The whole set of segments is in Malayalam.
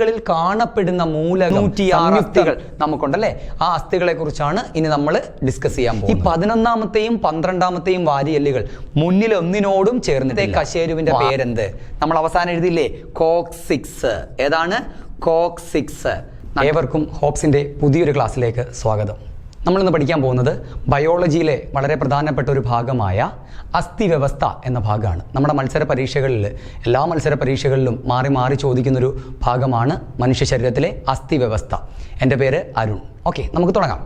കളിൽ കാണപ്പെടുന്ന നൂറ്റിയാറ് അസ്ഥികൾ നമുക്കുണ്ടല്ലേ? ആ അസ്ഥികളെ കുറിച്ചാണ് ഇനി നമ്മൾ ഡിസ്കസ് ചെയ്യാൻ പോകുന്നത്. ഈ പതിനൊന്നാമത്തെയും പന്ത്രണ്ടാമത്തെയും വാരിയല്ലുകൾ മുന്നിൽ ഒന്നിനോടും ചേർന്നിട്ട് കശേരുവിന്റെ പേരെന്ത്? നമ്മൾ അവസാനം എഴുതിയില്ലേ? കോക്സിക്സ് ഏതാണ്? കോക്സിക്സ് ഏവർക്കും ഹോപ്സിന്റെ പുതിയൊരു ക്ലാസ്സിലേക്ക് സ്വാഗതം. നമ്മളിന്ന് പഠിക്കാൻ പോകുന്നത് ബയോളജിയിലെ വളരെ പ്രധാനപ്പെട്ട ഒരു ഭാഗമായ അസ്ഥി വ്യവസ്ഥ എന്ന ഭാഗമാണ്. നമ്മുടെ മത്സര പരീക്ഷകളിൽ എല്ലാ മത്സര പരീക്ഷകളിലും മാറി മാറി ചോദിക്കുന്നൊരു ഭാഗമാണ് മനുഷ്യ ശരീരത്തിലെ അസ്ഥി വ്യവസ്ഥ എന്റെ പേര് അരുൺ. ഓക്കെ നമുക്ക് തുടങ്ങാം.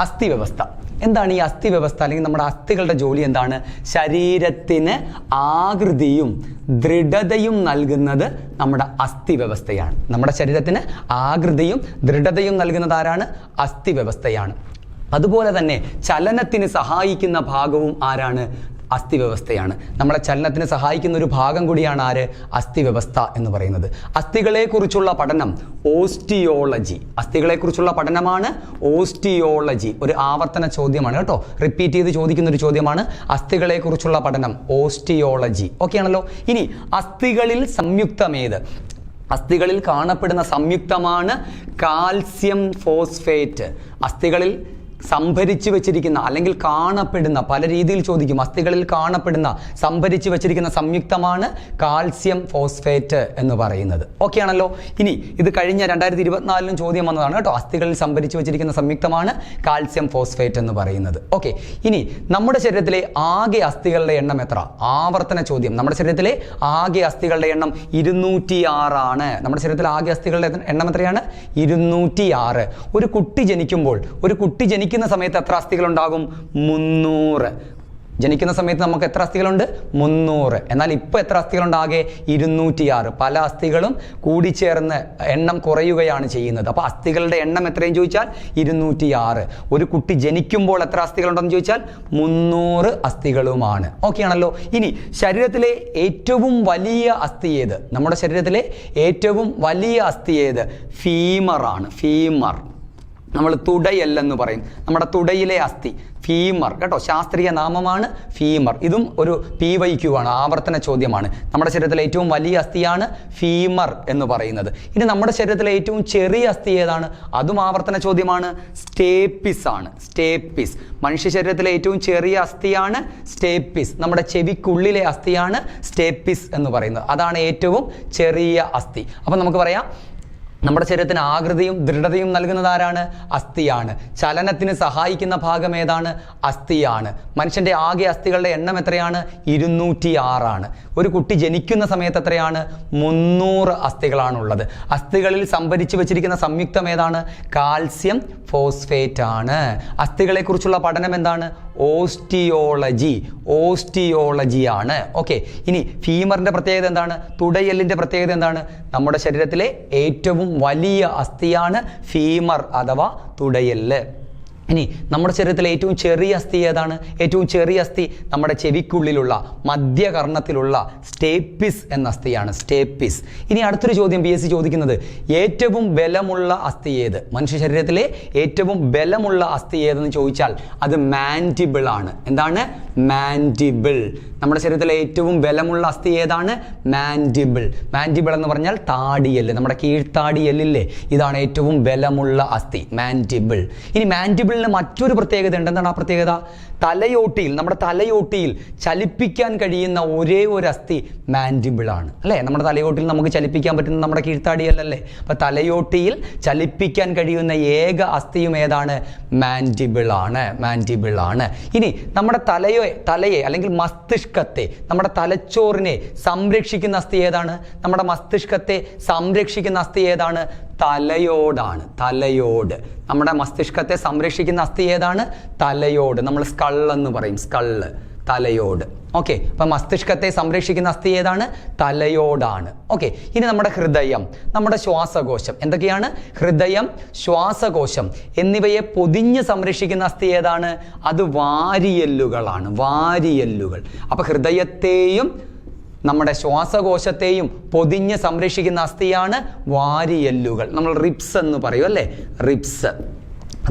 അസ്ഥി വ്യവസ്ഥ എന്താണ് ഈ അസ്ഥി വ്യവസ്ഥ അല്ലെങ്കിൽ നമ്മുടെ അസ്ഥികളുടെ ജോലി എന്താണ്? ശരീരത്തിന് ആകൃതിയും ദൃഢതയും നൽകുന്നത് നമ്മുടെ അസ്ഥി വ്യവസ്ഥയാണ് നമ്മുടെ ശരീരത്തിന് ആകൃതിയും ദൃഢതയും നൽകുന്നത് ആരാണ്? അസ്ഥി വ്യവസ്ഥയാണ് അതുപോലെ തന്നെ ചലനത്തിന് സഹായിക്കുന്ന ഭാഗവും ആരാണ്? അസ്ഥി വ്യവസ്ഥയാണ് നമ്മളെ ചലനത്തിന് സഹായിക്കുന്ന ഒരു ഭാഗം കൂടിയാണ് ആര്? അസ്ഥി വ്യവസ്ഥ എന്ന് പറയുന്നത്. അസ്ഥികളെക്കുറിച്ചുള്ള പഠനം ഓസ്റ്റിയോളജി. അസ്ഥികളെക്കുറിച്ചുള്ള പഠനമാണ് ഓസ്റ്റിയോളജി. ഒരു ആവർത്തന ചോദ്യമാണ് കേട്ടോ. റിപ്പീറ്റ് ചെയ്ത് ചോദിക്കുന്ന ഒരു ചോദ്യമാണ് അസ്ഥികളെക്കുറിച്ചുള്ള പഠനം ഓസ്റ്റിയോളജി. ഓക്കെ ആണല്ലോ? ഇനി അസ്ഥികളിൽ സംയുക്തമേത്? അസ്ഥികളിൽ കാണപ്പെടുന്ന സംയുക്തമാണ് കാൽസ്യം ഫോസ്ഫേറ്റ്. അസ്ഥികളിൽ സംഭരിച്ചു വെച്ചിരിക്കുന്ന അല്ലെങ്കിൽ കാണപ്പെടുന്ന പല രീതിയിൽ ചോദിക്കും അസ്ഥികളിൽ കാണപ്പെടുന്ന സംഭരിച്ചു വെച്ചിരിക്കുന്ന സംയുക്തമാണ് കാൽസ്യം ഫോസ്ഫേറ്റ് എന്ന് പറയുന്നത്. ഓക്കെ ആണല്ലോ? ഇനി ഇത് കഴിഞ്ഞ രണ്ടായിരത്തി ഇരുപത്തിനാലിലും ചോദ്യം വന്നതാണ് കേട്ടോ. അസ്ഥികളിൽ സംഭരിച്ചു വെച്ചിരിക്കുന്ന സംയുക്തമാണ് കാൽസ്യം ഫോസ്ഫേറ്റ് എന്ന് പറയുന്നത്. ഓക്കെ ഇനി നമ്മുടെ ശരീരത്തിലെ ആകെ അസ്ഥികളുടെ എണ്ണം എത്ര? ആവർത്തന ചോദ്യം. നമ്മുടെ ശരീരത്തിലെ ആകെ അസ്ഥികളുടെ എണ്ണം ഇരുന്നൂറ്റി ആറാണ് നമ്മുടെ ശരീരത്തിലെ ആകെ അസ്ഥികളുടെ എണ്ണം എത്രയാണ്? ഇരുന്നൂറ്റി ആറ് ഒരു കുട്ടി ജനിക്കുമ്പോൾ ഒരു കുട്ടി ജനിക്കുന്ന സമയത്ത് എത്ര അസ്ഥികൾ ഉണ്ടാകും മുന്നൂറ്. ജനിക്കുന്ന സമയത്ത് നമുക്ക് എത്ര അസ്ഥികളുണ്ട്? മുന്നൂറ്. എന്നാൽ ഇപ്പോൾ എത്ര അസ്ഥികളുണ്ടാകെ ഇരുന്നൂറ്റിയാറ്. പല അസ്ഥികളും കൂടിച്ചേർന്ന് എണ്ണം കുറയുകയാണ് ചെയ്യുന്നത്. അപ്പോൾ അസ്ഥികളുടെ എണ്ണം എത്രയും ചോദിച്ചാൽ ഇരുന്നൂറ്റിയാറ്. ഒരു കുട്ടി ജനിക്കുമ്പോൾ എത്ര അസ്ഥികളുണ്ടെന്ന് ചോദിച്ചാൽ മുന്നൂറ് അസ്ഥികളുമാണ്. ഓക്കെ ആണല്ലോ? ഇനി ശരീരത്തിലെ ഏറ്റവും വലിയ അസ്ഥി ഏത്? നമ്മുടെ ശരീരത്തിലെ ഏറ്റവും വലിയ അസ്ഥി ഏത്? ഫീമറാണ്. ഫീമർ. നമ്മൾ തുടയല്ലെന്ന് പറയും. നമ്മുടെ തുടയിലെ അസ്ഥി ഫീമർ. കേട്ടോ ശാസ്ത്രീയ നാമമാണ് ഫീമർ. ഇതും ഒരു പി വൈ ക്യു ആണ് ആവർത്തന ചോദ്യമാണ്. നമ്മുടെ ശരീരത്തിലെ ഏറ്റവും വലിയ അസ്ഥിയാണ് ഫീമർ എന്ന് പറയുന്നത്. ഇനി നമ്മുടെ ശരീരത്തിലെ ഏറ്റവും ചെറിയ അസ്ഥി ഏതാണ്? അതും ആവർത്തന ചോദ്യമാണ് സ്റ്റേപ്പിസ് ആണ്. സ്റ്റേപ്പിസ്. മനുഷ്യ ശരീരത്തിലെ ഏറ്റവും ചെറിയ അസ്ഥിയാണ് സ്റ്റേപ്പിസ്. നമ്മുടെ ചെവിക്കുള്ളിലെ അസ്ഥിയാണ് സ്റ്റേപ്പിസ് എന്ന് പറയുന്നത്. അതാണ് ഏറ്റവും ചെറിയ അസ്ഥി. അപ്പം നമുക്ക് പറയാം നമ്മുടെ ശരീരത്തിന് ആകൃതിയും ദൃഢതയും നൽകുന്നത് ആരാണ്? അസ്ഥിയാണ്. ചലനത്തിന് സഹായിക്കുന്ന ഭാഗം ഏതാണ്? അസ്ഥിയാണ്. മനുഷ്യന്റെ ആകെ അസ്ഥികളുടെ എണ്ണം എത്രയാണ്? ഇരുന്നൂറ്റി ആറാണ് ഒരു കുട്ടി ജനിക്കുന്ന സമയത്ത് എത്രയാണ്? മുന്നൂറ് അസ്ഥികളാണുള്ളത്. അസ്ഥികളിൽ സംഭരിച്ചു വെച്ചിരിക്കുന്ന സംയുക്തം ഏതാണ്? കാൽസ്യം ഫോസ്ഫേറ്റ് ആണ് അസ്ഥികളെക്കുറിച്ചുള്ള പഠനം എന്താണ്? ഓസ്റ്റിയോളജി ഓസ്റ്റിയോളജിയാണ്. ഓക്കെ ഇനി ഫീമറിന്റെ പ്രത്യേകത എന്താണ്? തുടയലിന്റെ പ്രത്യേകത എന്താണ്? നമ്മുടെ ശരീരത്തിലെ ഏറ്റവും വലിയ അസ്ഥിയാണ് ഫീമർ അഥവാ തുടയെല്ല് ഇനി നമ്മുടെ ശരീരത്തിലെ ഏറ്റവും ചെറിയ അസ്ഥി ഏതാണ്? ഏറ്റവും ചെറിയ അസ്ഥി നമ്മുടെ ചെവിക്കുള്ളിലുള്ള മധ്യകർണത്തിലുള്ള സ്റ്റേപ്പിസ് എന്ന അസ്ഥിയാണ് സ്റ്റേപ്പിസ്. ഇനി അടുത്തൊരു ചോദ്യം പി എസ് സി ചോദിക്കുന്നത് ഏറ്റവും ബലമുള്ള അസ്ഥി ഏത്? മനുഷ്യ ശരീരത്തിലെ ഏറ്റവും ബലമുള്ള അസ്ഥി ഏതെന്ന് ചോദിച്ചാൽ അത് മാൻഡിബിൾ ആണ്. എന്താണ്? മാൻഡിബിൾ. നമ്മുടെ ശരീരത്തിലെ ഏറ്റവും ബലമുള്ള അസ്ഥി ഏതാണ്? മാൻഡിബിൾ. മാൻഡിബിൾ എന്ന് പറഞ്ഞാൽ താടിയല്ല്. നമ്മുടെ കീഴ്ത്താടിയല്ലേ ഇതാണ് ഏറ്റവും ബലമുള്ള അസ്ഥി മാൻഡിബിൾ. ഇനി മാൻഡിബിളിന് മറ്റൊരു പ്രത്യേകത ഉണ്ട്. എന്താണ് ആ പ്രത്യേകത? തലയോട്ടിയിൽ നമ്മുടെ തലയോട്ടിയിൽ ചലിപ്പിക്കാൻ കഴിയുന്ന ഒരേ ഒരു അസ്ഥി മാൻഡിബിൾ ആണ്. അല്ലേ? നമ്മുടെ തലയോട്ടിയിൽ നമുക്ക് ചലിപ്പിക്കാൻ പറ്റുന്ന നമ്മുടെ കീഴ്ത്താടിയല്ലല്ലേ? അപ്പൊ തലയോട്ടിയിൽ ചലിപ്പിക്കാൻ കഴിയുന്ന ഏക അസ്ഥിയും ഏതാണ്? മാൻഡിബിൾ ആണ്. ഇനി നമ്മുടെ തലയോ തലയെ അല്ലെങ്കിൽ മസ്തിഷ്കത്തെ നമ്മുടെ തലച്ചോറിനെ സംരക്ഷിക്കുന്ന അസ്ഥി ഏതാണ്? നമ്മുടെ മസ്തിഷ്കത്തെ സംരക്ഷിക്കുന്ന അസ്ഥി ഏതാണ്? തലയോടാണ്. തലയോട്. നമ്മുടെ മസ്തിഷ്കത്തെ സംരക്ഷിക്കുന്ന അസ്ഥി ഏതാണ്? തലയോട്. നമ്മൾ സ്കള്ളെന്ന് പറയും. സ്കൾ തലയോട്. ഓക്കെ അപ്പൊ മസ്തിഷ്കത്തെ സംരക്ഷിക്കുന്ന അസ്ഥി ഏതാണ്? തലയോടാണ്. ഓക്കെ ഇനി നമ്മുടെ ഹൃദയം നമ്മുടെ ശ്വാസകോശം. എന്തൊക്കെയാണ്? ഹൃദയം ശ്വാസകോശം എന്നിവയെ പൊതിഞ്ഞ് സംരക്ഷിക്കുന്ന അസ്ഥി ഏതാണ്? അത് വാരിയെല്ലുകളാണ് വാരിയെല്ലുകൾ. അപ്പൊ ഹൃദയത്തെയും നമ്മുടെ ശ്വാസകോശത്തെയും പൊതിഞ്ഞ് സംരക്ഷിക്കുന്ന അസ്ഥിയാണ് വാരിയെല്ലുകൾ. നമ്മൾ റിപ്സ് എന്ന് പറയും അല്ലേ? റിപ്സ്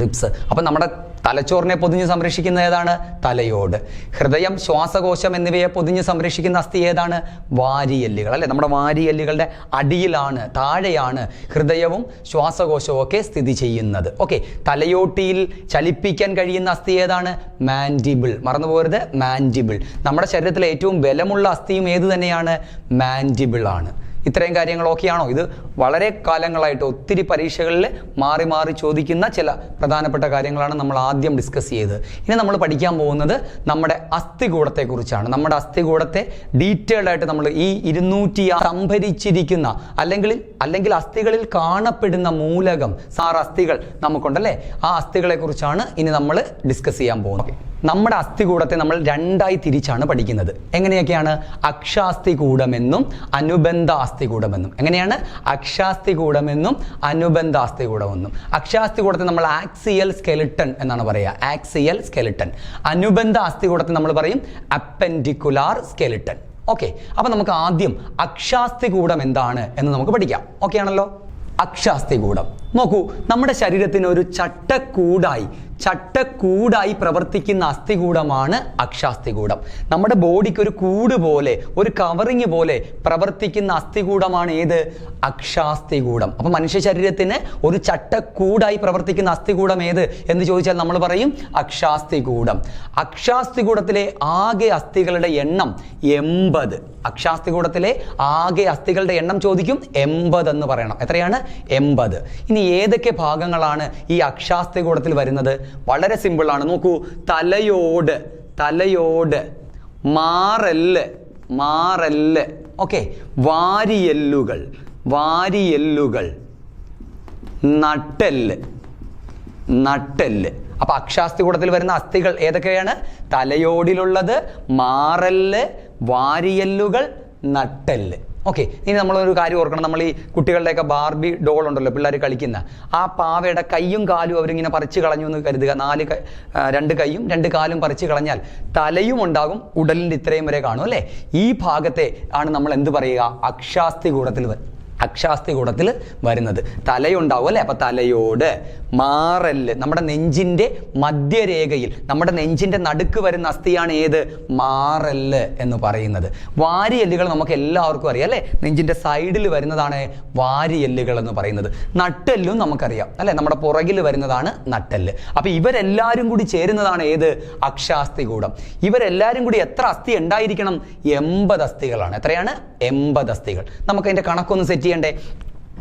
റിപ്സ് അപ്പം നമ്മുടെ തലച്ചോറിനെ പൊതിഞ്ഞ് സംരക്ഷിക്കുന്ന ഏതാണ്? തലയോട്. ഹൃദയം ശ്വാസകോശം എന്നിവയെ പൊതിഞ്ഞ് സംരക്ഷിക്കുന്ന അസ്ഥി ഏതാണ്? വാരിയല്ലുകൾ. അല്ലെ? നമ്മുടെ വാരിയല്ലുകളുടെ അടിയിലാണ് താഴെയാണ് ഹൃദയവും ശ്വാസകോശവും ഒക്കെ സ്ഥിതി ചെയ്യുന്നത്. ഓക്കെ തലയോട്ടിയിൽ ചലിപ്പിക്കാൻ കഴിയുന്ന അസ്ഥി ഏതാണ്? മാൻഡിബിൾ. മറന്നുപോകരുത് മാൻഡിബിൾ. നമ്മുടെ ശരീരത്തിലെ ഏറ്റവും ബലമുള്ള അസ്ഥിയും ഏത് തന്നെയാണ്? മാൻഡിബിൾ ആണ്. ഇത്രയും കാര്യങ്ങളൊക്കെയാണോ? ഇത് വളരെ കാലങ്ങളായിട്ട് ഒത്തിരി പരീക്ഷകളിൽ മാറി മാറി ചോദിക്കുന്ന ചില പ്രധാനപ്പെട്ട കാര്യങ്ങളാണ് നമ്മൾ ആദ്യം ഡിസ്കസ് ചെയ്തത്. ഇനി നമ്മൾ പഠിക്കാൻ പോകുന്നത് നമ്മുടെ അസ്ഥികൂടത്തെക്കുറിച്ചാണ്. നമ്മുടെ അസ്ഥികൂടത്തെ ഡീറ്റെയിൽഡ് ആയിട്ട് നമ്മൾ ഈ ഇരുന്നൂറ്റി സംഭരിച്ചിരിക്കുന്ന അല്ലെങ്കിൽ അല്ലെങ്കിൽ അസ്ഥികളിൽ കാണപ്പെടുന്ന മൂലകം സാർ അസ്ഥികൾ നമുക്കുണ്ടല്ലേ? ആ അസ്ഥികളെക്കുറിച്ചാണ് ഇനി നമ്മൾ ഡിസ്കസ് ചെയ്യാൻ പോകുന്നത്. നമ്മുടെ അസ്ഥികൂടത്തെ നമ്മൾ രണ്ടായി തിരിച്ചാണ് പഠിക്കുന്നത്. എങ്ങനെയൊക്കെയാണ്? അക്ഷാസ്ഥികൂടമെന്നും അനുബന്ധ അസ്ഥികൂടമെന്നും. എങ്ങനെയാണ്? അക്ഷാസ്ഥികൂടമെന്നും അനുബന്ധ അസ്ഥികൂടമെന്നും. അക്ഷാസ്ഥികൂടത്തെ നമ്മൾ ആക്സിയൽ സ്കെലിട്ടൺ എന്നാണ് പറയുക. Axial skeleton. അനുബന്ധ അസ്ഥികൂടത്തെ നമ്മൾ പറയും അപ്പൻഡിക്കുലാർ സ്കെലിട്ടൺ. ഓക്കെ. അപ്പൊ നമുക്ക് ആദ്യം അക്ഷാസ്ഥികൂടം എന്താണ് എന്ന് നമുക്ക് പഠിക്കാം. ഓക്കെ ആണല്ലോ? അക്ഷാസ്ഥികൂടം. നോക്കൂ നമ്മുടെ ശരീരത്തിന് ഒരു ചട്ടക്കൂടായി ചട്ടക്കൂടായി പ്രവർത്തിക്കുന്ന അസ്ഥികൂടമാണ് അക്ഷാസ്ഥികൂടം. നമ്മുടെ ബോഡിക്ക് ഒരു കൂട് പോലെ ഒരു കവറിങ് പോലെ പ്രവർത്തിക്കുന്ന അസ്ഥികൂടമാണ് ഏത്? അക്ഷാസ്ഥികൂടം. അപ്പൊ മനുഷ്യ ശരീരത്തിന് ഒരു ചട്ടക്കൂടായി പ്രവർത്തിക്കുന്ന അസ്ഥികൂടം ഏത് എന്ന് ചോദിച്ചാൽ നമ്മൾ പറയും അക്ഷാസ്ഥികൂടം. അക്ഷാസ്ഥികൂടത്തിലെ ആകെ അസ്ഥികളുടെ എണ്ണം എൺപത്. അക്ഷാസ്ഥികൂടത്തിലെ ആകെ അസ്ഥികളുടെ എണ്ണം ചോദിക്കും എൺപത് എന്ന് പറയണം. എത്രയാണ്? എൺപത്. ഇനി ഏതൊക്കെ ഭാഗങ്ങളാണ് ഈ അക്ഷാസ്ഥികൂടത്തിൽ വരുന്നത്? വളരെ സിമ്പിൾ ആണ്. നോക്കൂ തലയോട് തലയോട് മാറല്ല് മാറല്ല് ഓക്കെ വാരിയെല്ലുകൾ വാരിയെല്ലുകൾ നട്ടെല്ല് നട്ടെല്ല്. അപ്പൊ അക്ഷാസ്ഥികൂടത്തിൽ വരുന്ന അസ്ഥികൾ ഏതൊക്കെയാണ്? തലയോടിലുള്ളത് മാറല്ല് വാരിയെല്ലുകൾ നട്ടെല്ല്. ഓക്കെ ഇനി നമ്മളൊരു കാര്യം ഓർക്കണം. നമ്മൾ ഈ കുട്ടികളുടെയൊക്കെ ബാർബി ഡോൾ ഉണ്ടല്ലോ പിള്ളേർ കളിക്കുന്ന. ആ പാവയുടെ കൈയും കാലും അവരിങ്ങനെ പറിച്ചു കളഞ്ഞു എന്ന് കരുതുക. നാല് രണ്ട് കൈയും രണ്ട് കാലും പറിച്ചു കളഞ്ഞാൽ തലയും ഉണ്ടാകും ഉടലിന്റെ ഇത്രയും വരെ കാണും അല്ലേ? ഈ ഭാഗത്തെ ആണ് നമ്മൾ എന്ത് പറയുക? അക്ഷാസ്തി കൂടത്തിൽ അക്ഷാസ്ഥി കൂടത്തിൽ വരുന്നത്. തലയുണ്ടാവും അല്ലേ? അപ്പൊ തലയോട് മാറൽ. നമ്മുടെ നെഞ്ചിന്റെ മധ്യരേഖയിൽ നമ്മുടെ നെഞ്ചിന്റെ നടുക്ക് വരുന്ന അസ്ഥിയാണ് ഏത്? മാറൽ എന്ന് പറയുന്നത്. വാരിയെല്ലുകൾ നമുക്ക് എല്ലാവർക്കും അറിയാം അല്ലേ? നെഞ്ചിന്റെ സൈഡിൽ വരുന്നതാണ് വാരിയെല്ലുകൾ എന്ന് പറയുന്നത്. നട്ടെല്ലും നമുക്കറിയാം അല്ലേ? നമ്മുടെ പുറകിൽ വരുന്നതാണ് നട്ടെല്ല്. അപ്പൊ ഇവരെല്ലാവരും കൂടി ചേരുന്നതാണ് ഏത്? അക്ഷാസ്ഥി കൂടം. ഇവരെല്ലാവരും കൂടി എത്ര അസ്ഥി ഉണ്ടായിരിക്കണം? എൺപത് അസ്ഥികളാണ്. എത്രയാണ്? എൺപത് അസ്ഥികൾ. നമുക്ക് അതിന്റെ കണക്കൊന്ന് സെറ്റ് ചെയ്യണ്ടേ?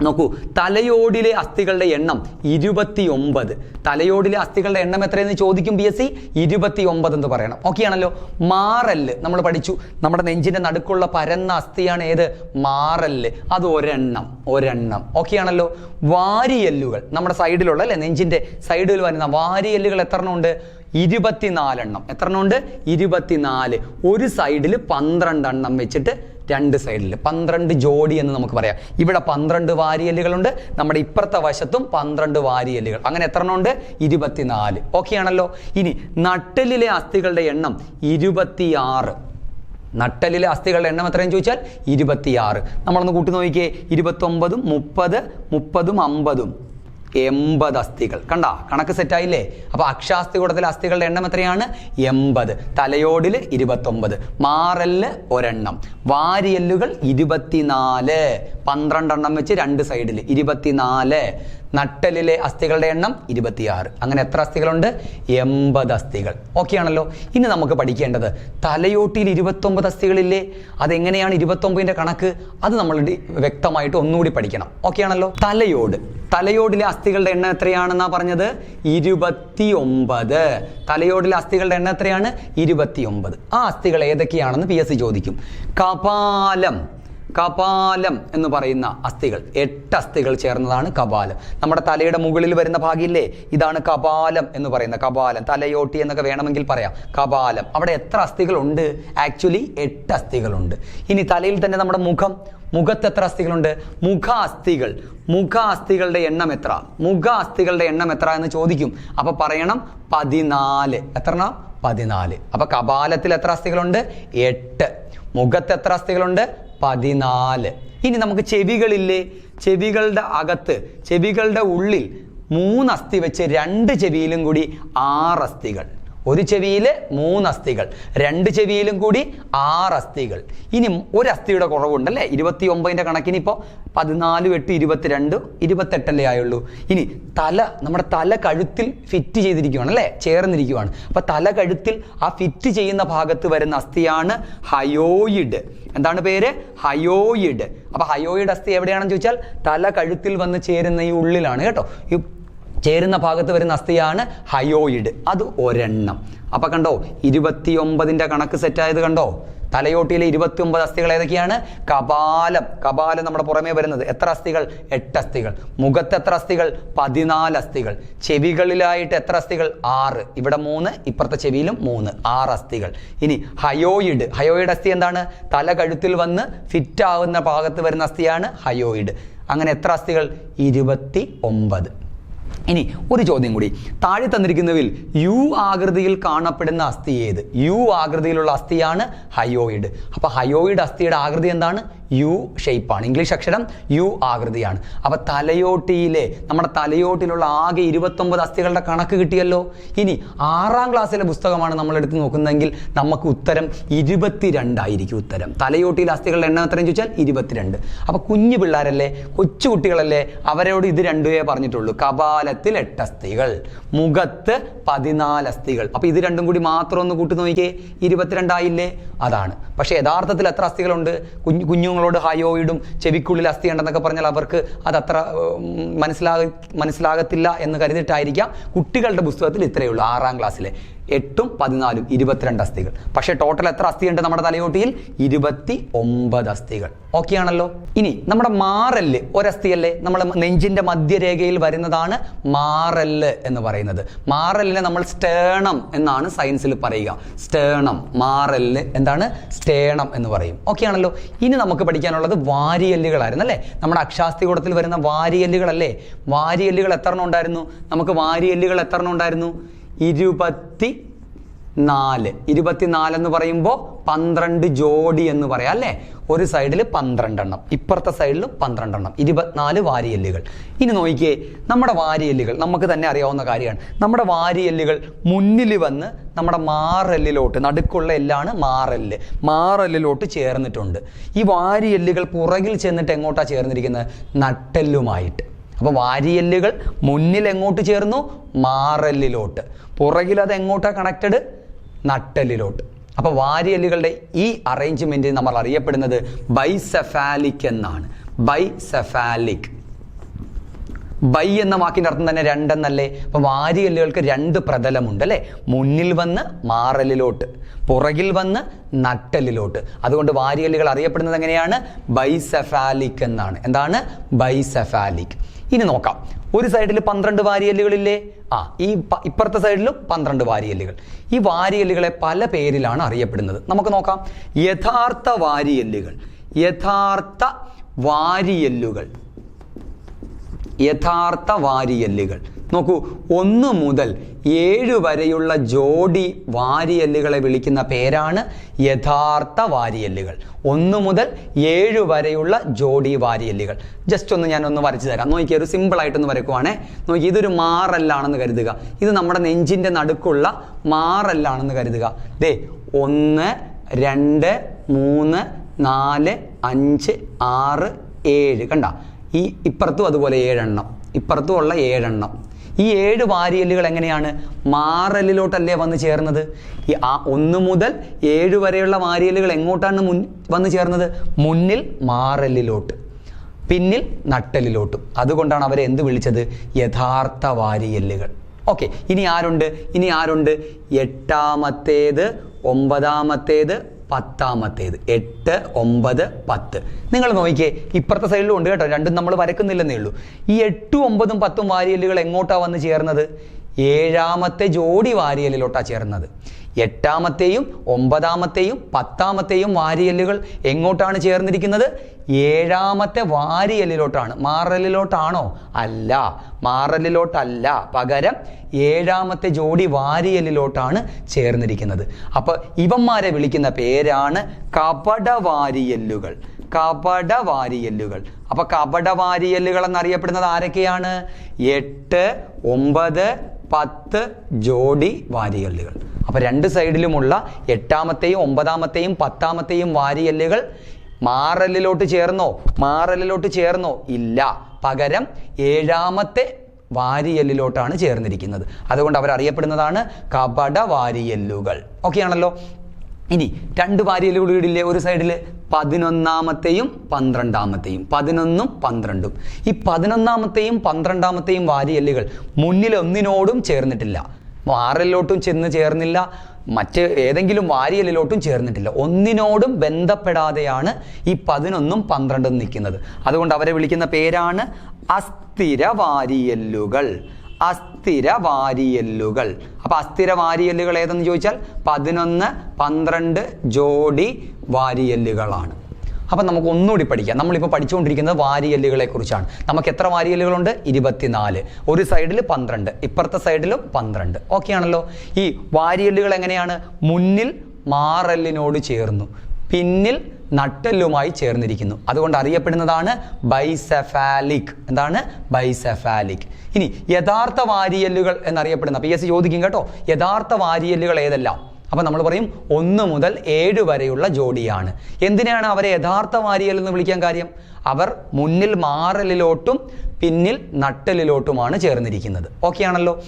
നോക്കൂ തലയോടിലെ അസ്ഥികളുടെ എണ്ണം ഇരുപത്തി ഒമ്പത് തലയോടിലെ അസ്ഥികളുടെ എണ്ണം എത്രയെന്ന് ചോദിക്കും ബി എസ് സി? ഇരുപത്തി ഒമ്പത് എന്ന് പറയണം. ഓക്കെ ആണല്ലോ മാറല്ല് നമ്മൾ പഠിച്ചു. നമ്മുടെ നെഞ്ചിന്റെ നടുക്കുള്ള പരന്ന അസ്ഥിയാണ് ഏത്? മാറല്ല് അത് ഒരെണ്ണം ഒരെണ്ണം. ഓക്കെ ആണല്ലോ വാരിയെല്ലുകൾ. നമ്മുടെ സൈഡിലുള്ള അല്ലെ നെഞ്ചിന്റെ സൈഡിൽ വരുന്ന വാരിയല്ലുകൾ എത്ര എണ്ണം ഉണ്ട് ഇരുപത്തിനാലെണ്ണം. എത്ര എണ്ണം ഉണ്ട് ഇരുപത്തിനാല്. ഒരു സൈഡിൽ പന്ത്രണ്ടെണ്ണം വെച്ചിട്ട് രണ്ട് സൈഡിൽ പന്ത്രണ്ട് ജോഡി എന്ന് നമുക്ക് പറയാം. ഇവിടെ പന്ത്രണ്ട് വാരിയല്ലുകളുണ്ട്. നമ്മുടെ ഇപ്പുറത്തെ വശത്തും പന്ത്രണ്ട് വാരിയല്ലുകൾ. അങ്ങനെ എത്ര എണ്ണം ഉണ്ട്? ഇരുപത്തിനാല്. ഓക്കെ ആണല്ലോ? ഇനി നട്ടലിലെ അസ്ഥികളുടെ എണ്ണം ഇരുപത്തിയാറ്. നട്ടലിലെ അസ്ഥികളുടെ എണ്ണം എത്രയും ചോദിച്ചാൽ ഇരുപത്തിയാറ്. നമ്മളൊന്ന് കൂട്ടി നോക്കിയേ. ഇരുപത്തൊമ്പതും മുപ്പത് മുപ്പതും അമ്പതും. എൺപത് അസ്ഥികൾ. കണ്ട? കണക്ക് സെറ്റായില്ലേ അപ്പൊ അക്ഷാസ്ഥി കൂടത്തിലെ അസ്ഥികളുടെ എണ്ണം എത്രയാണ്? എൺപത്. തലയോടിൽ ഇരുപത്തൊമ്പത്. മാറല്ല് ഒരെണ്ണം. വാരിയല്ലുകൾ ഇരുപത്തിനാല്. പന്ത്രണ്ടെണ്ണം വെച്ച് രണ്ട് സൈഡിൽ ഇരുപത്തിനാല്. നട്ടലിലെ അസ്ഥികളുടെ എണ്ണം ഇരുപത്തിയാറ്. അങ്ങനെ എത്ര അസ്ഥികളുണ്ട്? എൺപത് അസ്ഥികൾ. ഓക്കെ ആണല്ലോ ഇനി നമുക്ക് പഠിക്കേണ്ടത് തലയോട്ടിയിൽ ഇരുപത്തൊമ്പത് അസ്ഥികളില്ലേ? അതെങ്ങനെയാണ് ഇരുപത്തൊമ്പതിന്റെ കണക്ക്? അത് നമ്മൾ വ്യക്തമായിട്ട് ഒന്നുകൂടി പഠിക്കണം. ഓക്കെ ആണല്ലോ തലയോട്. തലയോടിലെ അസ്ഥികളുടെ എണ്ണം എത്രയാണെന്നാ പറഞ്ഞത്? ഇരുപത്തി ഒമ്പത് തലയോടിലെ അസ്ഥികളുടെ എണ്ണം എത്രയാണ്? ഇരുപത്തി ഒമ്പത് ആ അസ്ഥികൾ ഏതൊക്കെയാണെന്ന് പി എസ് സി ചോദിക്കും. കപാലം. കപാലം എന്ന് പറയുന്ന അസ്ഥികൾ. എട്ട് അസ്ഥികൾ ചേർന്നതാണ് കപാലം. നമ്മുടെ തലയുടെ മുകളിൽ വരുന്ന ഭാഗില്ലേ? ഇതാണ് കപാലം എന്ന് പറയുന്ന കപാലം. തലയോട്ടി എന്നൊക്കെ വേണമെങ്കിൽ പറയാം. കപാലം. അവിടെ എത്ര അസ്ഥികളുണ്ട്? ആക്ച്വലി എട്ട് അസ്ഥികളുണ്ട്. ഇനി തലയിൽ തന്നെ നമ്മുടെ മുഖം. മുഖത്ത് എത്ര അസ്ഥികളുണ്ട്? മുഖ അസ്ഥികൾ മുഖ അസ്ഥികളുടെ എണ്ണം എത്ര? മുഖാസ്ഥികളുടെ എണ്ണം എത്ര എന്ന് ചോദിക്കും. അപ്പൊ പറയണം പതിനാല്. എത്ര പതിനാല്. അപ്പൊ കപാലത്തിൽ എത്ര അസ്ഥികളുണ്ട്? എട്ട്. മുഖത്ത് എത്ര അസ്ഥികളുണ്ട്? പതിനാല്. ഇനി നമുക്ക് ചെവികളില്ലേ? ചെവികളുടെ അകത്ത് ചെവികളുടെ ഉള്ളിൽ മൂന്ന് അസ്ഥി വെച്ച് രണ്ട് ചെവിയിലും കൂടി ആറ് അസ്ഥികൾ ഒരു ചെവിയിൽ മൂന്ന് അസ്ഥികൾ രണ്ട് ചെവിയിലും കൂടി ആറ് അസ്ഥികൾ. ഇനി ഒരു അസ്ഥിയുടെ കുറവുണ്ടല്ലേ? ഇരുപത്തി ഒമ്പതിന്റെ കണക്കിന് ഇപ്പോൾ പതിനാല് എട്ട് ഇരുപത്തിരണ്ട് ഇരുപത്തെട്ടല്ലേ ആയുള്ളൂ. ഇനി തല നമ്മുടെ തല കഴുത്തിൽ ഫിറ്റ് ചെയ്തിരിക്കുകയാണ് അല്ലേ? ചേർന്നിരിക്കുകയാണ് അപ്പോൾ തല കഴുത്തിൽ ആ ഫിറ്റ് ചെയ്യുന്ന ഭാഗത്ത് വരുന്ന അസ്ഥിയാണ് ഹയോയിഡ്. എന്താണ് പേര്? ഹയോയിഡ്. അപ്പോൾ ഹയോയിഡ് അസ്ഥി എവിടെയാണെന്ന് ചോദിച്ചാൽ തല കഴുത്തിൽ വന്ന് ചേരുന്ന ഈ ഉള്ളിലാണ് കേട്ടോ. ചേരുന്ന ഭാഗത്ത് വരുന്ന അസ്ഥിയാണ് ഹയോയിഡ്. അത് ഒരെണ്ണം. അപ്പൊ കണ്ടോ ഇരുപത്തിയൊമ്പതിന്റെ കണക്ക് സെറ്റായത് കണ്ടോ? തലയോട്ടിയിലെ ഇരുപത്തി ഒമ്പത് അസ്ഥികൾ ഏതൊക്കെയാണ്? കപാലം. കപാലം നമ്മുടെ പുറമേ വരുന്നത് എത്ര അസ്ഥികൾ? എട്ട് അസ്ഥികൾ. മുഖത്ത് എത്ര അസ്ഥികൾ? പതിനാല് അസ്ഥികൾ. ചെവികളിലായിട്ട് എത്ര അസ്ഥികൾ? ആറ്. ഇവിടെ മൂന്ന് ഇപ്പുറത്തെ ചെവിയിലും മൂന്ന്. ആറ് അസ്ഥികൾ. ഇനി ഹയോയിഡ്. ഹയോയിഡ് അസ്ഥി എന്താണ്? തല കഴുത്തിൽ വന്ന് ഫിറ്റ് ആവുന്ന ഭാഗത്ത് വരുന്ന അസ്ഥിയാണ് ഹയോയിഡ്. അങ്ങനെ എത്ര അസ്ഥികൾ? ഇരുപത്തി ഒമ്പത് ഇനി ഒരു ചോദ്യം കൂടി. താഴെ തന്നിരിക്കുന്നതിൽ യു ആകൃതിയിൽ കാണപ്പെടുന്ന അസ്ഥി ഏത്? യു ആകൃതിയിലുള്ള അസ്ഥിയാണ് ഹയോയിഡ്. അപ്പോൾ ഹയോയിഡ് അസ്ഥിയുടെ ആകൃതി എന്താണ്? യു ഷേപ്പാണ്. ഇംഗ്ലീഷ് അക്ഷരം യു ആകൃതിയാണ്. അപ്പോൾ തലയോട്ടിയിലെ നമ്മുടെ തലയോട്ടിലുള്ള ആകെ ഇരുപത്തൊമ്പത് അസ്ഥികളുടെ കണക്ക് കിട്ടിയല്ലോ. ഇനി ആറാം ക്ലാസ്സിലെ പുസ്തകമാണ് നമ്മൾ എടുത്ത് നോക്കുന്നതെങ്കിൽ നമുക്ക് ഉത്തരം ഇരുപത്തിരണ്ടായിരിക്കും ഉത്തരം. തലയോട്ടിയിലെ അസ്ഥികളുടെ എണ്ണം എത്രയും ചോദിച്ചാൽ ഇരുപത്തിരണ്ട്. അപ്പോൾ കുഞ്ഞു പിള്ളേരല്ലേ കൊച്ചു കുട്ടികളല്ലേ അവരോട് ഇത് രണ്ടുപേ പറഞ്ഞിട്ടുള്ളൂ. കപാലത്തിൽ എട്ട് അസ്ഥികൾ മുഖത്ത് പതിനാല് അസ്ഥികൾ. അപ്പോൾ ഇത് രണ്ടും കൂടി മാത്രം ഒന്ന് കൂട്ടി നോക്കിയേ ഇരുപത്തിരണ്ടായില്ലേ? അതാണ്. പക്ഷേ യഥാർത്ഥത്തിൽ എത്ര അസ്ഥികളുണ്ട്? കുഞ്ഞു കുഞ്ഞു കുഞ്ഞുങ്ങളോട് ഹയോയിഡും ചെവിക്കുള്ളിൽ അസ്ഥി ഉണ്ടെന്നൊക്കെ പറഞ്ഞാൽ അവർക്ക് അത് അത്ര മനസ്സിലാക മനസ്സിലാകത്തില്ല എന്ന് കരുതിയിട്ടായിരിക്കാം കുട്ടികളുടെ പുസ്തകത്തിൽ ഇത്രയേ ഉള്ളൂ ആറാം ക്ലാസ്സിലെ എട്ടും പതിനാലും ഇരുപത്തിരണ്ട് അസ്ഥികൾ. പക്ഷേ ടോട്ടൽ എത്ര അസ്ഥിയുണ്ട് നമ്മുടെ തലയോട്ടിയിൽ? ഇരുപത്തി ഒമ്പത് അസ്ഥികൾ. ഓക്കെ ആണല്ലോ? ഇനി നമ്മുടെ മാറൽ ഒരസ്ഥിയല്ലേ? നമ്മൾ നെഞ്ചിന്റെ മധ്യരേഖയിൽ വരുന്നതാണ് മാറൽ എന്ന് പറയുന്നത്. മാറലിനെ നമ്മൾ സ്റ്റേണം എന്നാണ് സയൻസിൽ പറയുക. സ്റ്റേണം മാറൽ എന്താണ്? സ്റ്റേണം എന്ന് പറയും. ഓക്കെ ആണല്ലോ? ഇനി നമുക്ക് പഠിക്കാനുള്ളത് വാരിയല്ലുകളായിരുന്നു അല്ലേ? നമ്മുടെ അക്ഷാസ്തികൂടത്തിൽ വരുന്ന വാരിയല്ലുകളല്ലേ? വാരിയല്ലുകൾ എത്ര ഉണ്ടായിരുന്നു? നമുക്ക് വാരിയല്ലുകൾ എത്ര ഉണ്ടായിരുന്നു? ഇരുപത്തി നാല് ഇരുപത്തിനാല്. എന്ന് പറയുമ്പോൾ പന്ത്രണ്ട് ജോഡി എന്ന് പറയാം അല്ലേ? ഒരു സൈഡിൽ പന്ത്രണ്ടെണ്ണം ഇപ്പുറത്തെ സൈഡിലും പന്ത്രണ്ടെണ്ണം. ഇരുപത്തിനാല് വാരിയല്ലുകൾ. ഇനി നോക്കിയേ നമ്മുടെ വാരിയല്ലുകൾ നമുക്ക് തന്നെ അറിയാവുന്ന കാര്യമാണ്. നമ്മുടെ വാരിയല്ലുകൾ മുന്നിൽ വന്ന് നമ്മുടെ മാറല്ലിലോട്ട് നടുക്കുള്ള എല്ലാണ് മാറല്ല്. മാറല്ലിലോട്ട് ചേർന്നിട്ടുണ്ട്. ഈ വാരിയല്ലുകൾ പുറകിൽ ചെന്നിട്ട് എങ്ങോട്ടാണ് ചേർന്നിരിക്കുന്നത്? നട്ടെല്ലുമായിട്ട്. അപ്പോൾ വാരിയല്ലുകൾ മുന്നിൽ എങ്ങോട്ട് ചേർന്നു? മാറല്ലിലോട്ട്. പുറകിൽ അത് എങ്ങോട്ടാണ് കണക്റ്റഡ് നട്ടല്ലിലോട്ട്. അപ്പോൾ വാരിയല്ലുകളുടെ ഈ അറേഞ്ച്മെന്റ് നമ്മൾ അറിയപ്പെടുന്നത് ബൈസെഫാലിക് എന്നാണ്. ബൈസെഫാലിക്. ബൈ എന്ന വാക്കിന്റെ അർത്ഥം തന്നെ രണ്ടെന്നല്ലേ? അപ്പൊ വാരിയല്ലുകൾക്ക് രണ്ട് പ്രതലമുണ്ട് അല്ലേ? മുന്നിൽ വന്ന് മാറലിലോട്ട് പുറകിൽ വന്ന് നട്ടലിലോട്ട് അതുകൊണ്ട് വാരിയല്ലുകൾ അറിയപ്പെടുന്നത് എങ്ങനെയാണ്? ബൈസെഫാലിക് എന്നാണ്. എന്താണ്? ബൈസെഫാലിക്. ഇനി നോക്കാം. ഒരു സൈഡിൽ പന്ത്രണ്ട് വാരിയല്ലുകളില്ലേ? ആ ഈ ഇപ്പുറത്തെ സൈഡിലും പന്ത്രണ്ട് വാരിയല്ലുകൾ. ഈ വാരിയല്ലുകളെ പല പേരിലാണ് അറിയപ്പെടുന്നത്. നമുക്ക് നോക്കാം. യഥാർത്ഥ വാരിയല്ലുകൾ. യഥാർത്ഥ വാരിയല്ലുകൾ. യഥാർത്ഥ വാരിയെല്ലുകൾ. നോക്കൂ ഒന്ന് മുതൽ ഏഴ് വരെയുള്ള ജോഡി വാരിയല്ലുകളെ വിളിക്കുന്ന പേരാണ് യഥാർത്ഥ വാരിയല്ലുകൾ. ഒന്ന് മുതൽ ഏഴ് വരെയുള്ള ജോഡി വാരിയല്ലുകൾ. ജസ്റ്റ് ഒന്ന് ഞാൻ ഒന്ന് വരച്ചു തരാം. നോക്കിയ ഒരു സിമ്പിൾ ആയിട്ടൊന്ന് വരക്കുവാണേ. നോക്കി ഇതൊരു മാറല്ലാണെന്ന് കരുതുക. ഇത് നമ്മുടെ നെഞ്ചിന്റെ നടുക്കുള്ള മാറല്ലാണെന്ന് കരുതുക. ദേ ഒന്ന് രണ്ട് മൂന്ന് നാല് അഞ്ച് ആറ് ഏഴ്. കണ്ട? ഈ ഇപ്പുറത്തും അതുപോലെ ഏഴെണ്ണം. ഇപ്പുറത്തും ഉള്ള ഏഴെണ്ണം. ഈ ഏഴ് വാരിയല്ലുകൾ എങ്ങനെയാണ്? മാറലിലോട്ടല്ലേ വന്ന് ചേർന്നത്? ഈ ആ ഒന്ന് മുതൽ ഏഴ് വരെയുള്ള വാരിയല്ലുകൾ എങ്ങോട്ടാണ് മുൻ വന്ന് ചേർന്നത്? മുന്നിൽ മാറലിലോട്ട് പിന്നിൽ നട്ടലിലോട്ടും. അതുകൊണ്ടാണ് അവരെ എന്ത് വിളിച്ചത്? യഥാർത്ഥ വാരിയല്ലുകൾ. ഓക്കെ ഇനി ആരുണ്ട്? ഇനി ആരുണ്ട്? എട്ടാമത്തേത് ഒമ്പതാമത്തേത് പത്താമത്തേത്. എട്ട് ഒമ്പത് പത്ത്. നിങ്ങൾ നോക്കിയേ ഇപ്പുറത്തെ സൈഡിലും ഉണ്ട് കേട്ടോ. രണ്ടും നമ്മൾ വരക്കുന്നില്ലെന്നേ ഉള്ളൂ. ഈ എട്ടും ഒമ്പതും പത്തും വാരിയലുകൾ എങ്ങോട്ടാണ് വന്ന് ചേർന്നത്? ഏഴാമത്തെ ജോഡി വാരിയലിലോട്ടാണ് ചേർന്നത്. എട്ടാമത്തെയും ഒമ്പതാമത്തെയും പത്താമത്തെയും വാരിയല്ലുകൾ എങ്ങോട്ടാണ് ചേർന്നിരിക്കുന്നത്? ഏഴാമത്തെ വാരിയലിലോട്ടാണ് മാറലിലോട്ടാണോ അല്ല. മാറലിലോട്ടല്ല പകരം ഏഴാമത്തെ ജോഡി വാരിയലിലോട്ടാണ് ചേർന്നിരിക്കുന്നത്. അപ്പോൾ ഇവന്മാരെ വിളിക്കുന്ന പേരാണ് കപട വാരിയല്ലുകൾ കപടവാരിയല്ലുകൾ. അപ്പൊ കപടവാരിയല്ലുകൾ എന്നറിയപ്പെടുന്നത് ആരൊക്കെയാണ്? എട്ട് ഒമ്പത് പത്ത് ജോഡി വാരിയല്ലുകൾ അപ്പോൾ രണ്ട് സൈഡിലുമുള്ള എട്ടാമത്തെയും ഒമ്പതാമത്തെയും പത്താമത്തെയും വാരിയല്ലുകൾ മാറലിലോട്ട് ചേർന്നോ? മാറലിലോട്ട് ചേർന്നോ? ഇല്ല. പകരം ഏഴാമത്തെ വാരിയല്ലിലോട്ടാണ് ചേർന്നിരിക്കുന്നത്. അതുകൊണ്ട് അവർ അറിയപ്പെടുന്നതാണ് കപട വാരിയല്ലുകൾ ഓക്കെ ആണല്ലോ ഇനി രണ്ട് ഇടില്ലേ ഒരു സൈഡിൽ പതിനൊന്നാമത്തെയും പന്ത്രണ്ടാമത്തെയും. പതിനൊന്നും പന്ത്രണ്ടും. ഈ പതിനൊന്നാമത്തെയും പന്ത്രണ്ടാമത്തെയും വാരിയല്ലുകൾ മുന്നിൽ ഒന്നിനോടും ചേർന്നിട്ടില്ല. ആറിലോട്ടും ചെന്ന് ചേർന്നില്ല. മറ്റ് ഏതെങ്കിലും വാരിയലിലോട്ടും ചേർന്നിട്ടില്ല. ഒന്നിനോടും ബന്ധപ്പെടാതെയാണ് ഈ പതിനൊന്നും പന്ത്രണ്ടും നിൽക്കുന്നത്. അതുകൊണ്ട് അവരെ വിളിക്കുന്ന പേരാണ് അസ്ഥിര വാരിയല്ലുകൾ അസ്ഥിര വാരിയല്ലുകൾ അപ്പൊ അസ്ഥിര വാരിയല്ലുകൾ ഏതെന്ന് ചോദിച്ചാൽ പതിനൊന്ന് പന്ത്രണ്ട് ജോഡി വാരിയല്ലുകളാണ്. അപ്പം നമുക്ക് ഒന്നുകൂടി പഠിക്കാം. നമ്മളിപ്പോൾ പഠിച്ചുകൊണ്ടിരിക്കുന്നത് വാരിയല്ലുകളെ കുറിച്ചാണ് നമുക്ക് എത്ര വാരിയല്ലുകളുണ്ട്? ഇരുപത്തിനാല്. ഒരു സൈഡിൽ പന്ത്രണ്ട് ഇപ്പുറത്തെ സൈഡിലും പന്ത്രണ്ട്. ഓക്കെ ആണല്ലോ? ഈ വാരിയല്ലുകൾ എങ്ങനെയാണ്? മുന്നിൽ മാറല്ലിനോട് ചേർന്നു. പിന്നിൽ നട്ടെല്ലുമായി ചേർന്നിരിക്കുന്നു. അതുകൊണ്ട് അറിയപ്പെടുന്നതാണ് ബൈസെഫാലിക്. എന്താണ്? ബൈസെഫാലിക്. ഇനി യഥാർത്ഥ വാരിയല്ലുകൾ എന്നറിയപ്പെടുന്ന പി എസ് സി ചോദിക്കും കേട്ടോ. യഥാർത്ഥ വാരിയല്ലുകൾ ഏതെല്ലാം? അപ്പൊ നമ്മൾ പറയും ഒന്ന് മുതൽ ഏഴ് വരെയുള്ള ജോഡിയാണ്. എന്തിനാണ് അവരെ യഥാർത്ഥ വാരിയൽ എന്ന് വിളിക്കാൻ കാര്യം? അവർ മുന്നിൽ മാറലിലോട്ടും പിന്നിൽ നട്ടലിലോട്ടുമാണ് ചേർന്നിരിക്കുന്നത്. ഓക്കെ ആണല്ലോ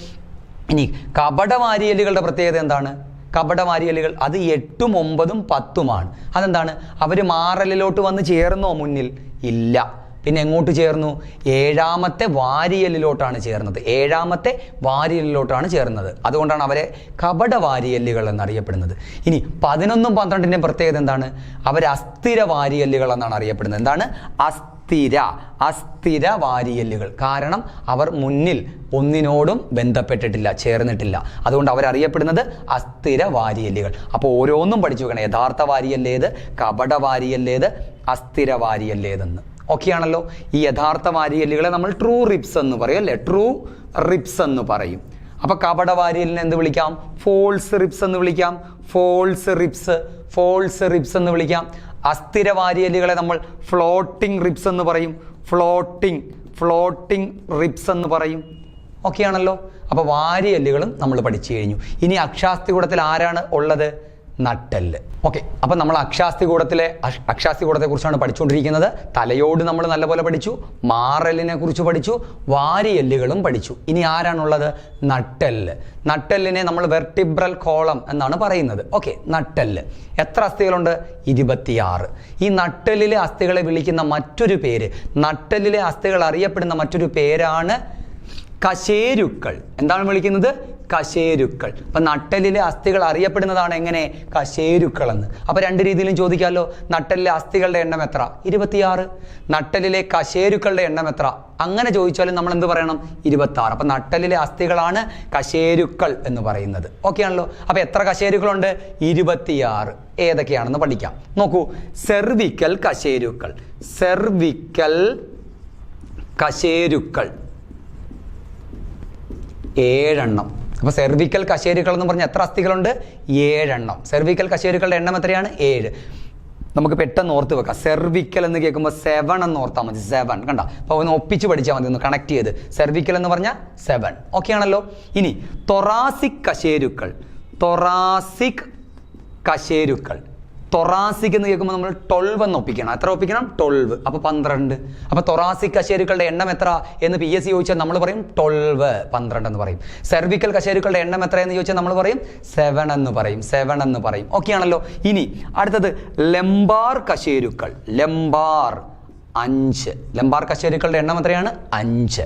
ഇനി കപട വാരിയലുകളുടെ പ്രത്യേകത എന്താണ്? കപട വാരിയലുകൾ അത് എട്ടും ഒമ്പതും പത്തുമാണ്. അതെന്താണ്? അവർ മാറലിലോട്ട് വന്ന് ചേർന്നോ മുന്നിൽ? ഇല്ല. പിന്നെ എങ്ങോട്ട് ചേർന്നു? ഏഴാമത്തെ വാരിയലിലോട്ടാണ് ചേർന്നത്. ഏഴാമത്തെ വാരിയലിലോട്ടാണ് ചേർന്നത്. അതുകൊണ്ടാണ് അവരെ കപട വാരിയല്ലുകൾ എന്നറിയപ്പെടുന്നത്. ഇനി പതിനൊന്നും പന്ത്രണ്ടിന്റെയും പ്രത്യേകത എന്താണ്? അവർ അസ്ഥിര വാരിയല്ലുകൾ എന്നാണ് അറിയപ്പെടുന്നത്. എന്താണ്? അസ്ഥിര അസ്ഥിര അസ്ഥിര വാരിയല്ലുകൾ കാരണം അവർ മുന്നിൽ ഒന്നിനോടും ബന്ധപ്പെട്ടിട്ടില്ല ചേർന്നിട്ടില്ല. അതുകൊണ്ട് അവരറിയപ്പെടുന്നത് അസ്ഥിര വാരിയല്ലുകൾ അപ്പോൾ ഓരോന്നും പഠിച്ചു വെക്കണം. യഥാർത്ഥ വാരിയല്ലേത് കപട വാരിയല്ലേത് അസ്ഥിര വാരിയല്ലേതെന്ന് ഓക്കെയാണല്ലോ? ഈ യഥാർത്ഥ വാരിയല്ലുകളെ നമ്മൾ ട്രൂ റിപ്സ് എന്ന് പറയും അല്ലേ? ട്രൂ റിപ്സ് എന്ന് പറയും. അപ്പൊ കപട വാരിയലിനെ എന്ത് വിളിക്കാം? ഫോൾസ് റിപ്സ് എന്ന് വിളിക്കാം. ഫോൾസ് റിപ്സ് ഫോൾസ് റിപ്സ് എന്ന് വിളിക്കാം. അസ്ഥിര വാരിയലുകളെ നമ്മൾ ഫ്ലോട്ടിംഗ് റിബ്സ് എന്ന് പറയും. ഫ്ലോട്ടിംഗ് ഫ്ലോട്ടിംഗ് റിബ്സ് എന്ന് പറയും. ഓക്കെ ആണല്ലോ അപ്പൊ വാരിയല്ലുകളും നമ്മൾ പഠിച്ചു കഴിഞ്ഞു. ഇനി അക്ഷാസ്തികൂടത്തിൽ ആരാണ് ഉള്ളത്? നട്ടെല്ല്. ഓക്കെ അപ്പം നമ്മൾ അക്ഷാസ്തി കൂടത്തിലെ അക്ഷാസ്തി കൂടത്തെക്കുറിച്ചാണ് പഠിച്ചുകൊണ്ടിരിക്കുന്നത്. തലയോട് നമ്മൾ നല്ലപോലെ പഠിച്ചു മാറലിനെ കുറിച്ച് പഠിച്ചു വാരിയെല്ലുകളും പഠിച്ചു. ഇനി ആരാണുള്ളത്? നട്ടെല്ല്. നട്ടെല്ലിനെ നമ്മൾ വെർട്ടിബ്രൽ കോളം എന്നാണ് പറയുന്നത്. ഓക്കെ നട്ടെല്ല്. എത്ര അസ്ഥികളുണ്ട്? ഇരുപത്തിയാറ്. ഈ നട്ടെല്ലിലെ അസ്ഥികളെ വിളിക്കുന്ന മറ്റൊരു പേര് നട്ടെല്ലിലെ അസ്ഥികൾ അറിയപ്പെടുന്ന മറ്റൊരു പേരാണ് കശേരുക്കൾ. എന്താണ് വിളിക്കുന്നത്? കശേരുക്കൾ. അപ്പൊ നട്ടലിലെ അസ്ഥികൾ അറിയപ്പെടുന്നതാണ് എങ്ങനെ? കശേരുക്കളെന്ന്. എന്ന് അപ്പൊ രണ്ട് രീതിയിലും ചോദിക്കാമല്ലോ. നട്ടലിലെ അസ്ഥികളുടെ എണ്ണം എത്ര? ഇരുപത്തിയാറ്. നട്ടലിലെ കശേരുക്കളുടെ എണ്ണം എത്ര? അങ്ങനെ ചോദിച്ചാലും നമ്മൾ എന്ത് പറയണം? ഇരുപത്തി ആറ് അപ്പൊ നട്ടലിലെ അസ്ഥികളാണ് കശേരുക്കൾ എന്ന് പറയുന്നത്. ഓക്കെ ആണല്ലോ? അപ്പൊ എത്ര കശേരുക്കളുണ്ട്? ഇരുപത്തിയാറ്. ഏതൊക്കെയാണെന്ന് പഠിക്കാം. നോക്കൂ. സെർവിക്കൽ കശേരുക്കൾ. സെർവിക്കൽ കശേരുക്കൾ. ഏഴെണ്ണം. അപ്പൊ സെർവിക്കൽ കശേരുക്കൾ എന്ന് പറഞ്ഞാൽ എത്ര അസ്ഥികളുണ്ട്? ഏഴെണ്ണം. സെർവിക്കൽ കശേരുക്കളുടെ എണ്ണം എത്രയാണ്? ഏഴ്. നമുക്ക് പെട്ടെന്ന് ഓർത്ത് വെക്കാം. സെർവിക്കൽ എന്ന് കേൾക്കുമ്പോൾ സെവൻ എന്ന് ഓർത്താൽ മതി. സെവൻ കണ്ട? അപ്പോൾ ഒന്ന് ഒപ്പിച്ച് പഠിച്ചാൽ മതി ഒന്ന് കണക്ട് ചെയ്ത്. സെർവിക്കൽ എന്ന് പറഞ്ഞാൽ സെവൻ ഓക്കെ ആണല്ലോ? ഇനി തൊറാസിക് കശേരുക്കൾ. തൊറാസിക് കശേരുക്കൾ. തൊറാസിക് എന്ന് കേൾക്കുമ്പോൾ നമ്മൾ ട്വൽവ് എന്ന് ഒപ്പിക്കണം. എത്ര ഒപ്പിക്കണം? ട്വൽവ് അപ്പോൾ പന്ത്രണ്ട്. അപ്പോൾ തൊറാസിക് കശേരുക്കളുടെ എണ്ണം എത്ര എന്ന് പി എസ് സി ചോദിച്ചാൽ നമ്മൾ പറയും ട്വൽവ് പന്ത്രണ്ട് എന്ന് പറയും. സെർവിക്കൽ കശേരുക്കളുടെ എണ്ണം എത്ര എന്ന് ചോദിച്ചാൽ നമ്മൾ പറയും സെവൻ എന്ന് പറയും. സെവൻ എന്ന് പറയും. ഓക്കെ ആണല്ലോ? ഇനി അടുത്തത് ലംബാർ കശേരുക്കൾ. ലംബാർ അഞ്ച്. ലംബാർ കശേരുക്കളുടെ എണ്ണം എത്രയാണ്? അഞ്ച്.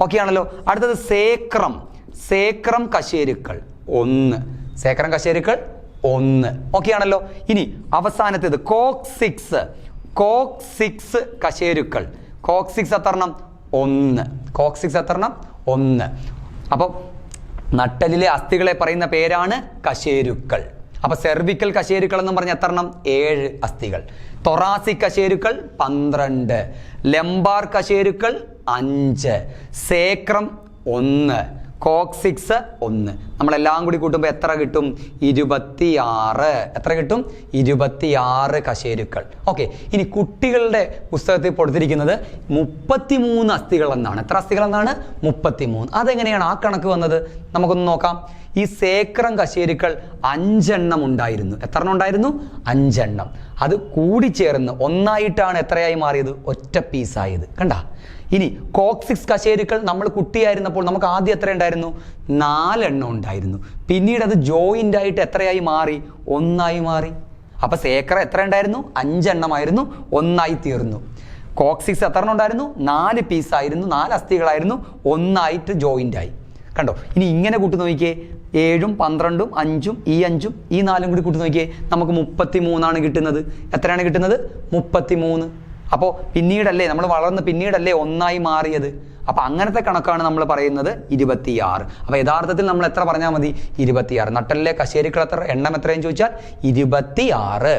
ഓക്കെ ആണല്ലോ? അടുത്തത് സേക്രം. സേക്രം കശേരുക്കൾ. ഒന്ന്. സേക്രം കശേരുക്കൾ ഒന്ന്. ഓക്കെ ആണല്ലോ ഇനി അവസാനത്തേത്. കോക്സിക്സ് കോക്സിക്സ് കശേരുക്കൾ. കോക്സിക്സ് എത്രണം? ഒന്ന്. കോക്സിക്സ് എത്രണം? ഒന്ന്. അപ്പോൾ നട്ടലിലെ അസ്ഥികളെ പറയുന്ന പേരാണ് കശേരുക്കൾ. അപ്പൊ സെർവിക്കൽ കശേരുക്കൾ എന്ന് പറഞ്ഞ എത്രണം? ഏഴ് അസ്ഥികൾ. തൊറാസിക് കശേരുക്കൾ പന്ത്രണ്ട്. ലംബാർ കശേരുക്കൾ അഞ്ച്. സേക്രം ഒന്ന്. കോക്സിക്സ് ഒന്ന്. നമ്മളെല്ലാം കൂടി കൂട്ടുമ്പോൾ എത്ര കിട്ടും? ഇരുപത്തിയാറ്. എത്ര കിട്ടും? ഇരുപത്തിയാറ് കശേരുക്കൾ. ഓക്കെ ഇനി കുട്ടികളുടെ പുസ്തകത്തിൽ കൊടുത്തിരിക്കുന്നത് മുപ്പത്തിമൂന്ന് അസ്ഥികൾ എന്നാണ്. എത്ര അസ്ഥികൾ എന്നാണ്? മുപ്പത്തിമൂന്ന്. അതെങ്ങനെയാണ് ആ കണക്ക് വന്നത്? നമുക്കൊന്ന് നോക്കാം. ഈ സേക്രം കശേരുക്കൾ അഞ്ചെണ്ണം ഉണ്ടായിരുന്നു. എത്ര എണ്ണം ഉണ്ടായിരുന്നു? അഞ്ചെണ്ണം. അത് കൂടിച്ചേർന്ന് ഒന്നായിട്ടാണ് എത്രയായി മാറിയത്? ഒറ്റ പീസായത് കണ്ട? ഇനി കോക്സിക്സ് കശേരുക്കൾ നമ്മൾ കുട്ടിയായിരുന്നപ്പോൾ നമുക്ക് ആദ്യം എത്ര ഉണ്ടായിരുന്നു? നാലെണ്ണം ഉണ്ടായിരുന്നു. പിന്നീട് അത് ജോയിന്റ് ആയിട്ട് എത്രയായി മാറി? ഒന്നായി മാറി. അപ്പോൾ സേക്കറ എത്ര ഉണ്ടായിരുന്നു? അഞ്ചെണ്ണമായിരുന്നു. ഒന്നായി തീർന്നു. കോക്സിക്സ് എത്ര എണ്ണം ഉണ്ടായിരുന്നു? നാല് പീസായിരുന്നു നാല് അസ്ഥികളായിരുന്നു. ഒന്നായിട്ട് ജോയിന്റ് ആയി. കണ്ടോ? ഇനി ഇങ്ങനെ കൂട്ടി നോക്കിയേ. ഏഴും പന്ത്രണ്ടും അഞ്ചും ഈ അഞ്ചും ഈ നാലും കൂടി കൂട്ടി നോക്കിയേ. നമുക്ക് മുപ്പത്തി മൂന്നാണ് കിട്ടുന്നത്. എത്രയാണ് കിട്ടുന്നത്? മുപ്പത്തി മൂന്ന് അപ്പോൾ പിന്നീടല്ലേ നമ്മൾ വളർന്ന് പിന്നീടല്ലേ ഒന്നായി മാറിയത്? അപ്പോൾ അങ്ങനത്തെ കണക്കാണ് നമ്മൾ പറയുന്നത് ഇരുപത്തിയാറ്. അപ്പോൾ യഥാർത്ഥത്തിൽ നമ്മൾ എത്ര പറഞ്ഞാൽ മതി? ഇരുപത്തിയാറ്. നട്ടലിലെ കശേരിക്കൾ എത്ര എണ്ണം എത്രയും ചോദിച്ചാൽ ഇരുപത്തിയാറ്.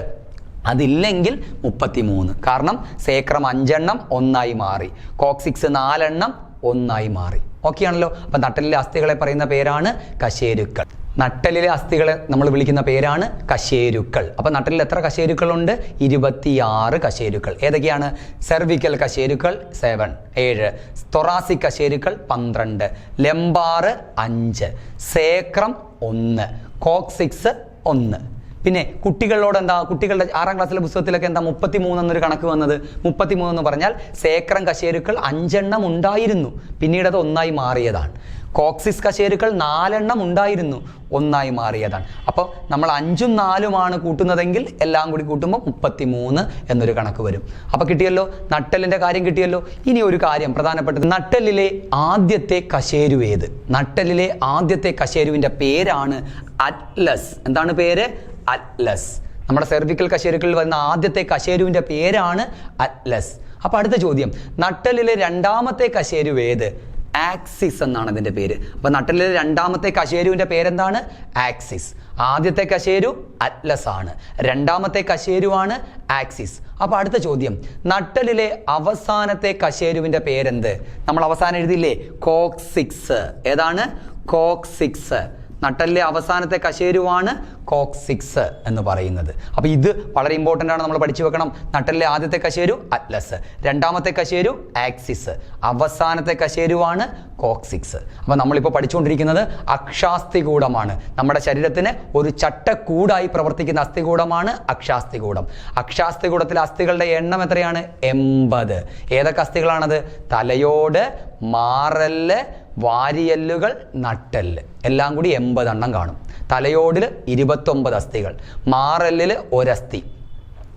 അതില്ലെങ്കിൽ മുപ്പത്തിമൂന്ന്. കാരണം സേക്രം അഞ്ചെണ്ണം ഒന്നായി മാറി. കോക്സിക്സ് നാലെണ്ണം ഒന്നായി മാറി. ഓക്കെ ആണല്ലോ അപ്പൊ നട്ടലിലെ അസ്ഥികളെ പറയുന്ന പേരാണ് കശേരുക്കൾ. നട്ടലിലെ അസ്ഥികളെ നമ്മൾ വിളിക്കുന്ന പേരാണ് കശേരുക്കൾ. അപ്പൊ നട്ടലിൽ എത്ര കശേരുക്കളുണ്ട്? ഇരുപത്തിയാറ് കശേരുക്കൾ. ഏതൊക്കെയാണ്? സെർവിക്കൽ കശേരുക്കൾ സെവൻ ഏഴ്. സ്തൊറാസിക് കശേരുക്കൾ പന്ത്രണ്ട്. ലെമ്പാറ് അഞ്ച്. സേക്രം ഒന്ന്. കോക്സിക്സ് ഒന്ന്. പിന്നെ കുട്ടികളോട് എന്താ കുട്ടികളുടെ ആറാം ക്ലാസ്സിലെ പുസ്തകത്തിലൊക്കെ എന്താ മുപ്പത്തി മൂന്നെന്നൊരു കണക്ക് വന്നത്? മുപ്പത്തി എന്ന് പറഞ്ഞാൽ സേക്രം കശേരുക്കൾ അഞ്ചെണ്ണം ഉണ്ടായിരുന്നു. പിന്നീട് അത് ഒന്നായി മാറിയതാണ്. കോക്സിസ് കശേരുക്കൾ നാലെണ്ണം ഉണ്ടായിരുന്നു ഒന്നായി മാറിയതാണ്. അപ്പോൾ നമ്മൾ അഞ്ചും നാലുമാണ് കൂട്ടുന്നതെങ്കിൽ എല്ലാം കൂടി കൂട്ടുമ്പോൾ മുപ്പത്തി മൂന്ന് എന്നൊരു കണക്ക് വരും. അപ്പോൾ കിട്ടിയല്ലോ? നട്ടലിന്റെ കാര്യം കിട്ടിയല്ലോ? ഇനി ഒരു കാര്യം പ്രധാനപ്പെട്ടത്. നട്ടലിലെ ആദ്യത്തെ കശേരു ഏത്? നട്ടലിലെ ആദ്യത്തെ കശേരുവിന്റെ പേരാണ് അറ്റ്ലസ്. എന്താണ് പേര്? അറ്റ്ലസ്. നമ്മുടെ സെർവിക്കൽ കശേരുക്കളിൽ വരുന്ന ആദ്യത്തെ കശേരുവിന്റെ പേരാണ് അറ്റ്ലസ്. അപ്പോൾ അടുത്ത ചോദ്യം. നട്ടലിലെ രണ്ടാമത്തെ കശേരു ഏത്? ആക്സിസ് എന്നാണ് അതിന്റെ പേര്. അപ്പോൾ നട്ടലിലെ രണ്ടാമത്തെ കശേരുവിന്റെ പേരെന്താണ്? ആക്സിസ്. ആദ്യത്തെ കശേരു അറ്റ്ലസ് ആണ്. രണ്ടാമത്തെ കശേരുവാണ് ആക്സിസ്. അപ്പോൾ അടുത്ത ചോദ്യം. നട്ടലിലെ അവസാനത്തെ കശേരുവിന്റെ പേരെന്ത്? നമ്മൾ അവസാനം എഴുതിയില്ലേ? കോക്സിക്സ്. ഏതാണ്? കോക്സിക്സ്. നട്ടലിലെ അവസാനത്തെ കശേരുവാണ് കോക്സിക്സ് എന്ന് പറയുന്നത്. അപ്പോൾ ഇത് വളരെ ഇമ്പോർട്ടന്റ് ആണ് നമ്മൾ പഠിച്ചു വെക്കണം. നട്ടലിലെ ആദ്യത്തെ കശേരു അറ്റ്ലസ് രണ്ടാമത്തെ കശേരു ആക്സിസ് അവസാനത്തെ കശേരുവാണ് കോക്സിക്സ് അപ്പോൾ നമ്മളിപ്പോൾ പഠിച്ചുകൊണ്ടിരിക്കുന്നത് അക്ഷാസ്തികൂടമാണ് നമ്മുടെ ശരീരത്തിന് ഒരു ചട്ടക്കൂടായി പ്രവർത്തിക്കുന്ന അസ്ഥികൂടമാണ് അക്ഷാസ്തികൂടം അക്ഷാസ്തികൂടത്തിലെ അസ്ഥികളുടെ എണ്ണം എത്രയാണ്? എൺപത്. ഏതൊക്കെ അസ്ഥികളാണത്? തലയോട് മാറൽ വാരിയല്ലുകൾ നട്ടെല്ല്. എല്ലാം കൂടി എൺപതെണ്ണം കാണും. തലയോടിൽ ഇരുപത്തൊമ്പത് അസ്ഥികൾ. മാറല്ലിൽ ഒരസ്ഥി.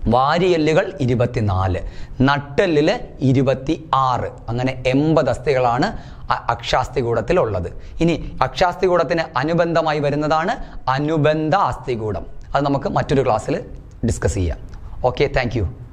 വാരിയല്ലുകൾ ഇരുപത്തിനാല്. നട്ടെല്ലിൽ ഇരുപത്തി ആറ് അങ്ങനെ എൺപത് അസ്ഥികളാണ് അക്ഷാസ്തികൂടത്തിലുള്ളത് ഇനി അക്ഷാസ്തികൂടത്തിന് അനുബന്ധമായി വരുന്നതാണ് അനുബന്ധ അസ്ഥികൂടം. അത് നമുക്ക് മറ്റൊരു ക്ലാസ്സിൽ ഡിസ്കസ് ചെയ്യാം. Okay thank